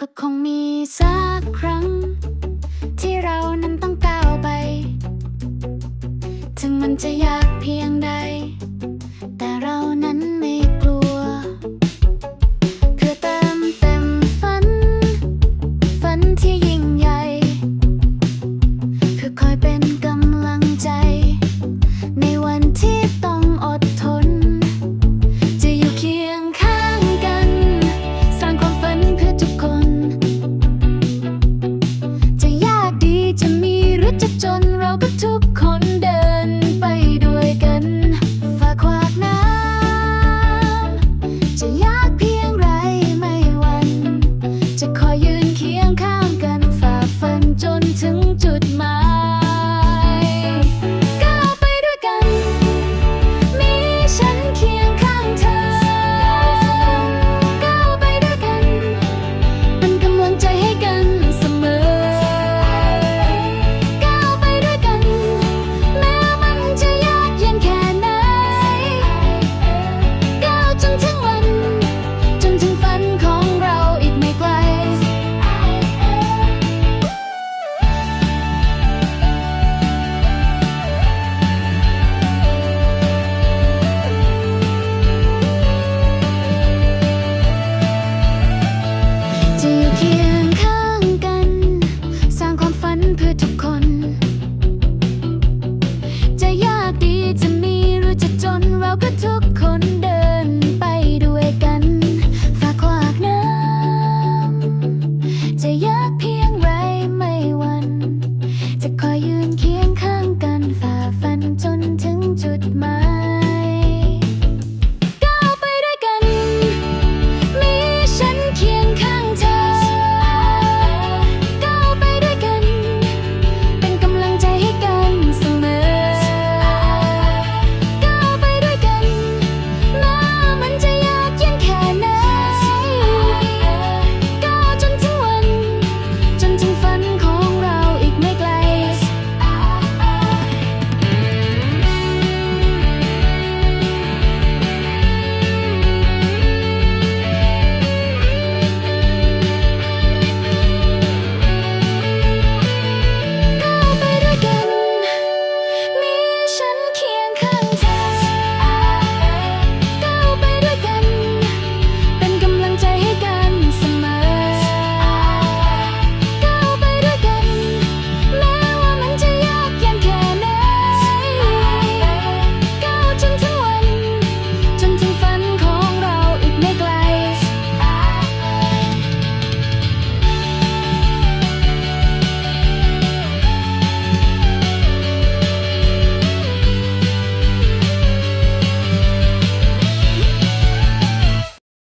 ก็คงมีสักครั้ง ที่เรานั้นต้องก้าวไป ถึงมันจะยากเพียงใด ถึงจุดหมาย